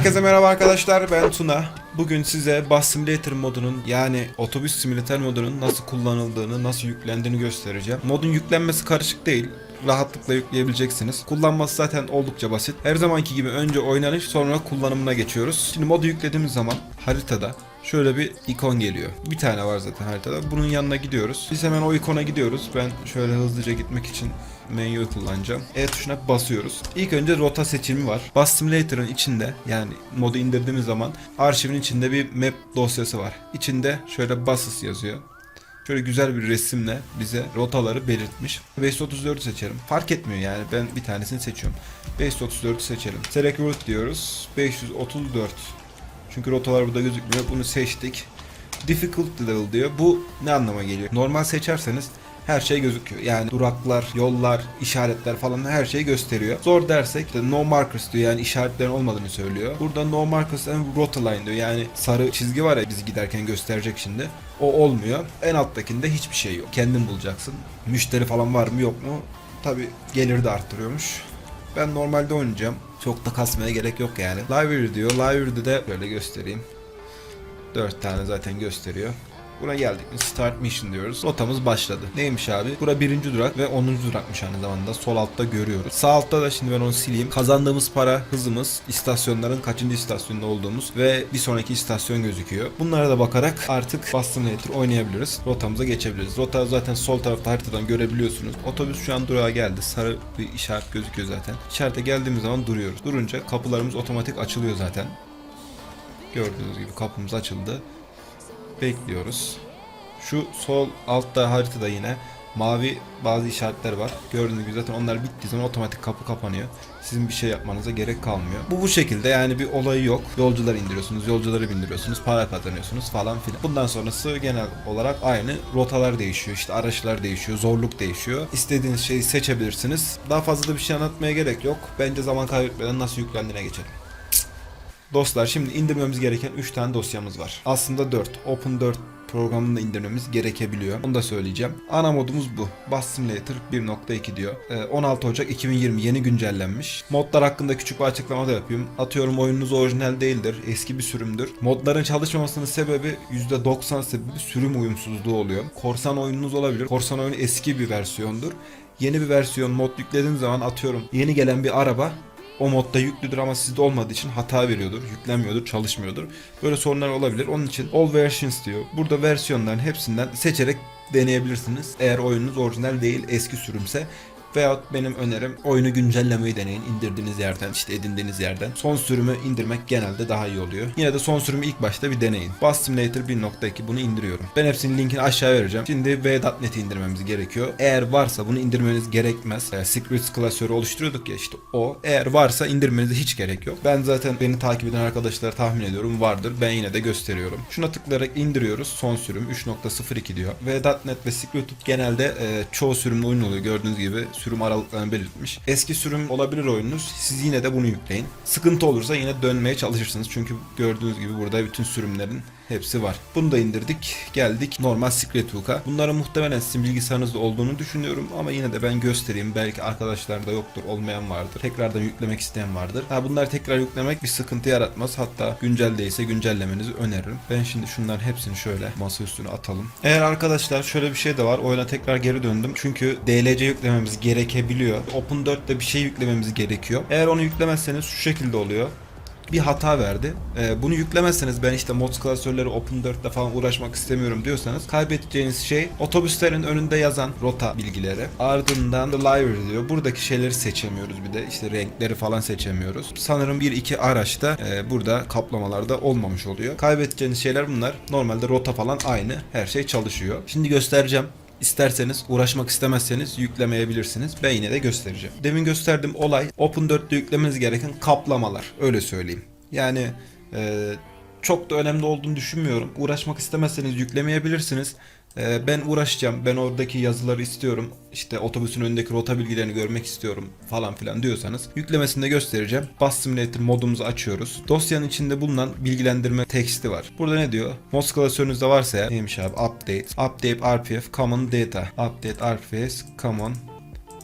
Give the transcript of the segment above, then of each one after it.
Herkese merhaba arkadaşlar ben Tuna. Bugün size Bus Simulator modunun yani otobüs simülatör modunun nasıl kullanıldığını, nasıl yüklendiğini göstereceğim. Modun yüklenmesi karışık değil. Rahatlıkla yükleyebileceksiniz. Kullanması zaten oldukça basit. Her zamanki gibi önce oynanış sonra kullanımına geçiyoruz. Şimdi modu yüklediğimiz zaman haritada şöyle bir ikon geliyor. Bir tane var zaten haritada. Bunun yanına gidiyoruz. Biz hemen o ikona gidiyoruz. Ben şöyle hızlıca gitmek için menüyü kullanacağım. E tuşuna basıyoruz. İlk önce rota seçimi var. Bus Simulator'ın içinde yani modu indirdiğimiz zaman arşivin içinde bir map dosyası var. İçinde şöyle buses yazıyor. Şöyle güzel bir resimle bize rotaları belirtmiş. 534'ü seçelim. Fark etmiyor yani ben bir tanesini seçiyorum. 534'ü seçelim. Select route diyoruz. 534. Çünkü rotalar burada gözükmüyor. Bunu seçtik. Difficulty level diyor. Bu ne anlama geliyor? Normal seçerseniz her şey gözüküyor. Yani duraklar, yollar, işaretler falan her şeyi gösteriyor. Zor dersek de no markers diyor yani işaretlerin olmadığını söylüyor. Burada no markers and rota line diyor. Yani sarı çizgi var ya bizi giderken gösterecek şimdi. O olmuyor. En alttakinde hiçbir şey yok. Kendin bulacaksın. Müşteri falan var mı yok mu? Tabi geliri de arttırıyormuş. Ben normalde oynayacağım. Çok da kasmaya gerek yok yani. Library diyor. Library'de de böyle göstereyim. 4 tane zaten gösteriyor. Buna geldik start mission diyoruz. Rotamız başladı. Neymiş abi? Bura birinci durak ve 10. durakmış aynı zamanda. Sol altta görüyoruz. Sağ altta da şimdi ben onu sileyim. Kazandığımız para, hızımız, istasyonların kaçıncı istasyonda olduğumuz ve bir sonraki istasyon gözüküyor. Bunlara da bakarak artık Bus Simulator oynayabiliriz. Rotamıza geçebiliriz. Rota zaten sol tarafta haritadan görebiliyorsunuz. Otobüs şu an durağa geldi. Sarı bir işaret gözüküyor zaten. İşarete geldiğimiz zaman duruyoruz. Durunca kapılarımız otomatik açılıyor zaten. Gördüğünüz gibi kapımız açıldı bekliyoruz. Şu sol altta haritada yine mavi bazı işaretler var. Gördüğünüz gibi zaten onlar bittiği zaman otomatik kapı kapanıyor. Sizin bir şey yapmanıza gerek kalmıyor. Bu bu şekilde yani bir olayı yok. Yolcular indiriyorsunuz, yolcuları bindiriyorsunuz, para kazanıyorsunuz falan filan. Bundan sonrası genel olarak aynı. Rotalar değişiyor, işte araçlar değişiyor, zorluk değişiyor. İstediğiniz şeyi seçebilirsiniz. Daha fazla da bir şey anlatmaya gerek yok. Bence zaman kaybetmeden nasıl yüklendiğine geçelim. Dostlar şimdi indirmemiz gereken 3 tane dosyamız var. Aslında 4. Open 4 programını da indirmemiz gerekebiliyor. Onu da söyleyeceğim. Ana modumuz bu. Bus Simulator 1.2 diyor. Ee, 16 Ocak 2020 yeni güncellenmiş. Modlar hakkında küçük bir açıklama da yapayım. Atıyorum oyununuz orijinal değildir. Eski bir sürümdür. Modların çalışmamasının sebebi %90 sebebi sürüm uyumsuzluğu oluyor. Korsan oyununuz olabilir. Korsan oyunu eski bir versiyondur. Yeni bir versiyon mod yüklediğiniz zaman atıyorum yeni gelen bir araba o modda yüklüdür ama sizde olmadığı için hata veriyordur, yüklenmiyordur, çalışmıyordur. Böyle sorunlar olabilir. Onun için all versions diyor. Burada versiyonların hepsinden seçerek deneyebilirsiniz. Eğer oyununuz orijinal değil, eski sürümse Veyahut benim önerim oyunu güncellemeyi deneyin. indirdiğiniz yerden işte edindiğiniz yerden. Son sürümü indirmek genelde daha iyi oluyor. Yine de son sürümü ilk başta bir deneyin. Bus Simulator 1.2 bunu indiriyorum. Ben hepsinin linkini aşağı vereceğim. Şimdi V.NET'i indirmemiz gerekiyor. Eğer varsa bunu indirmeniz gerekmez. Yani Secrets klasörü oluşturuyorduk ya işte o. Eğer varsa indirmenize hiç gerek yok. Ben zaten beni takip eden arkadaşlar tahmin ediyorum vardır. Ben yine de gösteriyorum. Şuna tıklayarak indiriyoruz. Son sürüm 3.02 diyor. V.NET ve Secret genelde e, çoğu sürümde oyun oluyor. Gördüğünüz gibi sürüm aralıklarını belirtmiş. Eski sürüm olabilir oyununuz. Siz yine de bunu yükleyin. Sıkıntı olursa yine dönmeye çalışırsınız. Çünkü gördüğünüz gibi burada bütün sürümlerin hepsi var. Bunu da indirdik. Geldik normal Secret Hook'a. Bunların muhtemelen sizin bilgisayarınızda olduğunu düşünüyorum ama yine de ben göstereyim. Belki arkadaşlarda yoktur, olmayan vardır. Tekrardan yüklemek isteyen vardır. Ha bunları tekrar yüklemek bir sıkıntı yaratmaz. Hatta güncel değilse güncellemenizi öneririm. Ben şimdi şunların hepsini şöyle masa üstüne atalım. Eğer arkadaşlar şöyle bir şey de var. Oyuna tekrar geri döndüm. Çünkü DLC yüklememiz gerekebiliyor. Open 4'te bir şey yüklememiz gerekiyor. Eğer onu yüklemezseniz şu şekilde oluyor bir hata verdi. Ee, bunu yüklemezseniz ben işte mods klasörleri Open 4'te falan uğraşmak istemiyorum diyorsanız kaybedeceğiniz şey otobüslerin önünde yazan rota bilgileri. Ardından library diyor. Buradaki şeyleri seçemiyoruz bir de. işte renkleri falan seçemiyoruz. Sanırım bir iki araçta e, burada kaplamalarda olmamış oluyor. Kaybedeceğiniz şeyler bunlar. Normalde rota falan aynı. Her şey çalışıyor. Şimdi göstereceğim. İsterseniz uğraşmak istemezseniz yüklemeyebilirsiniz. Ben yine de göstereceğim. Demin gösterdiğim olay Open 4'te yüklemeniz gereken kaplamalar. Öyle söyleyeyim. Yani e, çok da önemli olduğunu düşünmüyorum. Uğraşmak istemezseniz yüklemeyebilirsiniz. E, ben uğraşacağım. Ben oradaki yazıları istiyorum. İşte otobüsün önündeki rota bilgilerini görmek istiyorum falan filan diyorsanız yüklemesini de göstereceğim. Bus Simulator modumuzu açıyoruz. Dosyanın içinde bulunan bilgilendirme teksti var. Burada ne diyor? Mod klasörünüzde varsa ya neymiş abi? Update. Update RPF Common Data. Update RPF Common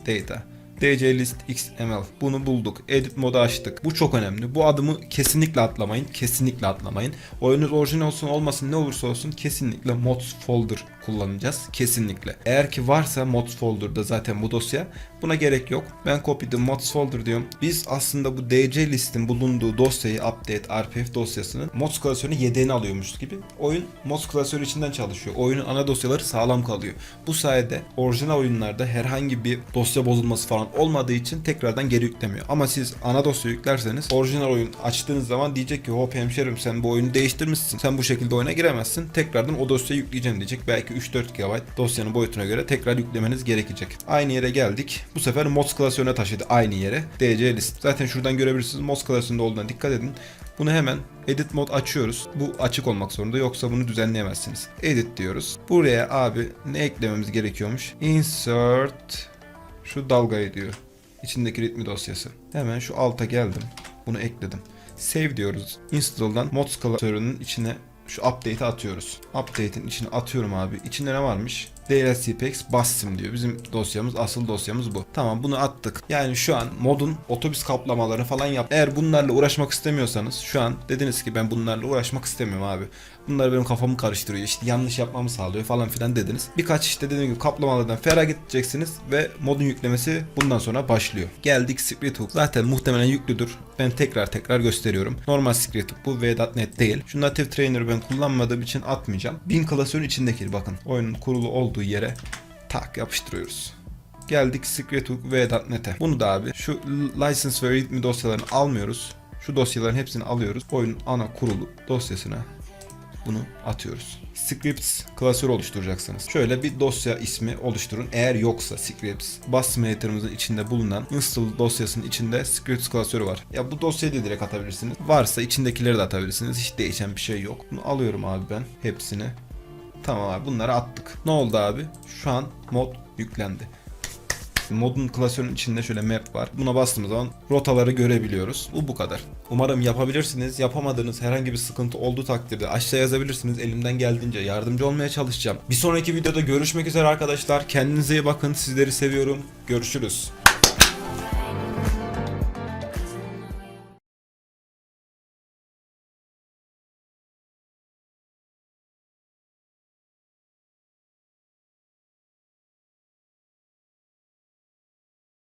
Data. DC list XML. Bunu bulduk. Edit modu açtık. Bu çok önemli. Bu adımı kesinlikle atlamayın. Kesinlikle atlamayın. Oyunuz orijinal olsun olmasın ne olursa olsun kesinlikle mods folder kullanacağız. Kesinlikle. Eğer ki varsa mods folder'da zaten bu dosya buna gerek yok. Ben copy'de mods folder diyorum. Biz aslında bu DC listin bulunduğu dosyayı update RPF dosyasının mods klasörünü yedeğini alıyormuş gibi. Oyun mods klasörü içinden çalışıyor. Oyunun ana dosyaları sağlam kalıyor. Bu sayede orijinal oyunlarda herhangi bir dosya bozulması falan olmadığı için tekrardan geri yüklemiyor. Ama siz ana dosya yüklerseniz orijinal oyun açtığınız zaman diyecek ki hop hemşerim sen bu oyunu değiştirmişsin. Sen bu şekilde oyuna giremezsin. Tekrardan o dosyayı yükleyeceğim diyecek. Belki 3-4 GB dosyanın boyutuna göre tekrar yüklemeniz gerekecek. Aynı yere geldik. Bu sefer mods klasörüne taşıdı aynı yere. DC list. Zaten şuradan görebilirsiniz. Mods klasöründe olduğuna dikkat edin. Bunu hemen edit mod açıyoruz. Bu açık olmak zorunda yoksa bunu düzenleyemezsiniz. Edit diyoruz. Buraya abi ne eklememiz gerekiyormuş? Insert şu dalgayı diyor. İçindeki ritmi dosyası. Hemen şu alta geldim. Bunu ekledim. Save diyoruz. Install'dan mods klasörünün içine şu update'i atıyoruz. Update'in içine atıyorum abi. İçinde ne varmış? DLCPX Bassim diyor. Bizim dosyamız, asıl dosyamız bu. Tamam bunu attık. Yani şu an modun otobüs kaplamalarını falan yap. Eğer bunlarla uğraşmak istemiyorsanız şu an dediniz ki ben bunlarla uğraşmak istemiyorum abi. Bunlar benim kafamı karıştırıyor. İşte yanlış yapmamı sağlıyor falan filan dediniz. Birkaç işte dediğim gibi kaplamalardan feragat edeceksiniz ve modun yüklemesi bundan sonra başlıyor. Geldik Script Hook. Zaten muhtemelen yüklüdür. Ben tekrar tekrar gösteriyorum. Normal Script Hook bu V.NET değil. Şu Native Trainer'ı ben kullanmadığım için atmayacağım. Bin klasörün içindeki bakın. Oyunun kurulu olduğu yere tak yapıştırıyoruz. Geldik Secret Hook V.NET'e. Bunu da abi şu license ve readme dosyalarını almıyoruz. Şu dosyaların hepsini alıyoruz. Oyunun ana kurulu dosyasına bunu atıyoruz. Scripts klasörü oluşturacaksınız. Şöyle bir dosya ismi oluşturun. Eğer yoksa Scripts, Bus Simulator'ımızın içinde bulunan install dosyasının içinde Scripts klasörü var. Ya bu dosyayı da direkt atabilirsiniz. Varsa içindekileri de atabilirsiniz. Hiç değişen bir şey yok. Bunu alıyorum abi ben hepsini. Tamam abi bunları attık. Ne oldu abi? Şu an mod yüklendi. Modun klasörün içinde şöyle map var. Buna bastığımız zaman rotaları görebiliyoruz. Bu bu kadar. Umarım yapabilirsiniz. Yapamadığınız herhangi bir sıkıntı olduğu takdirde aşağı yazabilirsiniz. Elimden geldiğince yardımcı olmaya çalışacağım. Bir sonraki videoda görüşmek üzere arkadaşlar. Kendinize iyi bakın. Sizleri seviyorum. Görüşürüz.